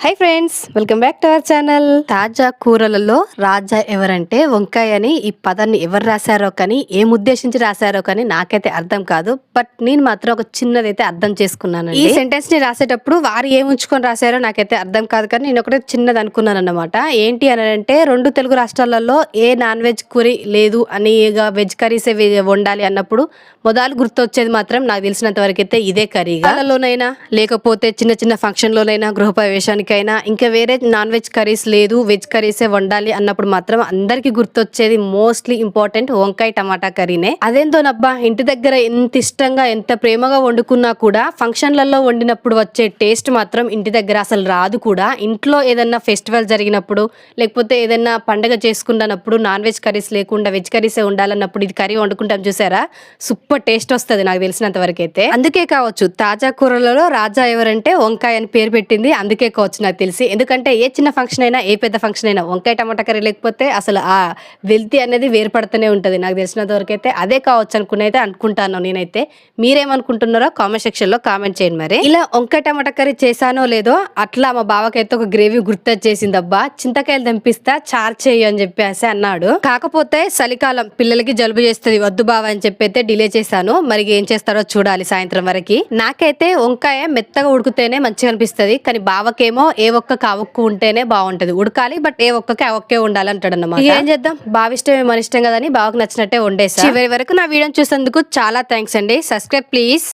Hi friends welcome back to our channel తాజా కూరలలో రాజా ఎవరంటే వంకాయ అని ఈ పదాన్ని ఎవరు రాశారో కానీ ఏం ఉద్దేశించి రాశారో కానీ నాకైతే అర్థం కాదు. బట్ నేను మాత్రం ఒక చిన్నదైతే అర్థం చేసుకున్నాను ఈ సెంటెన్స్ని రాసేటప్పుడు వారు ఏం ఉంచుకొని రాశారో నాకైతే అర్థం కాదు కానీ నేను ఒకటే చిన్నది అనుకున్నాను అనమాట ఏంటి అని అంటే రెండు తెలుగు రాష్ట్రాలలో ఏ నాన్ వెజ్ కూరి లేదు అని వెజ్ కర్రీసే వండాలి అన్నప్పుడు మొదలు గుర్తొచ్చేది మాత్రం నాకు తెలిసినంత వరకు అయితే ఇదే కర్రీ లోనైనా లేకపోతే చిన్న చిన్న ఫంక్షన్ లోనైనా గృహప్రవేశానికైనా ఇంకా వేరే నాన్ వెజ్ కర్రీస్ లేదు వెజ్ కర్రీసే వండాలి అన్నప్పుడు మాత్రం అందరికి గుర్తొచ్చేది మోస్ట్లీ ఇంపార్టెంట్ వంకాయ టమాటా కర్రీనే. అదేంతోనబ్బా ఇంటి దగ్గర ఎంత ఇష్టంగా ఎంత ప్రేమగా వండుకున్నా కూడా ఫంక్షన్లలో వండినప్పుడు వచ్చే టేస్ట్ మాత్రం ఇంటి దగ్గర అసలు రాదు కూడా. ఇంట్లో ఏదన్నా ఫెస్టివల్ జరిగినప్పుడు లేకపోతే ఏదైనా పండగ చేసుకున్నప్పుడు నాన్ వెజ్ కర్రీస్ లేకుండా వెజ్ కర్రీసే ఉండాలన్నప్పుడు ఇది కర్రీ వండుకుంటాం చూసారా? సూపర్ టేస్ట్ వస్తుంది నాకు తెలిసినంత వరకు అయితే అందుకే కావచ్చు తాజా కూరలలో రాజా ఎవరంటే వంకాయ అని పేరు పెట్టింది. అందుకే కావచ్చు నాకు తెలిసి. ఎందుకంటే ఏ చిన్న ఫంక్షన్ అయినా ఏ పెద్ద ఫంక్షన్ అయినా వంకాయ టమాటా కర్రీ లేకపోతే అసలు ఆ వెల్తి అనేది వేరుపడుతూనే ఉంటుంది. నాకు తెలిసినంత వరకు అయితే అదే కావచ్చు అనుకుని అయితే అనుకుంటాను నేనైతే. మీరేమనుకుంటున్నారో కామెంట్ సెక్షన్లో కామెంట్ చేయండి మరి. ఇలా వంకాయ టమాటా కర్రీ చేశానో లేదో అట్లా మా బావకైతే ఒక గ్రేవీ గుర్తొచ్చేసింది. అబ్బా చింతకాయలు దంపిస్తా చార్ చేయు అని చెప్పేసి అన్నాడు. కాకపోతే చలికాలం పిల్లలకి జలుబు చేస్తుంది వద్దు బావ అని చెప్పి అయితే డిలే చేశాను. మరి ఏం చేస్తారో చూడాలి సాయంత్రం వరకు. నాకైతే వంకాయ మెత్తగా ఉడికితేనే మంచిగా అనిపిస్తుంది. కానీ బావకేమో ఏ ఒక్క కావక్కు ఉంటేనే బాగుంటది. ఉడకాలి బట్ ఏ ఒక్కకి ఆ ఒక్కే ఉండాలి అంటాడు అన్నమాట ఏం చేద్దాం? బావ ఇష్టమే మన ఇష్టం కదని బావకు నచ్చినట్టే వండేసా? చివరి వరకు నా వీడియో చూసేందుకు చాలా థ్యాంక్స్ అండి. Subscribe please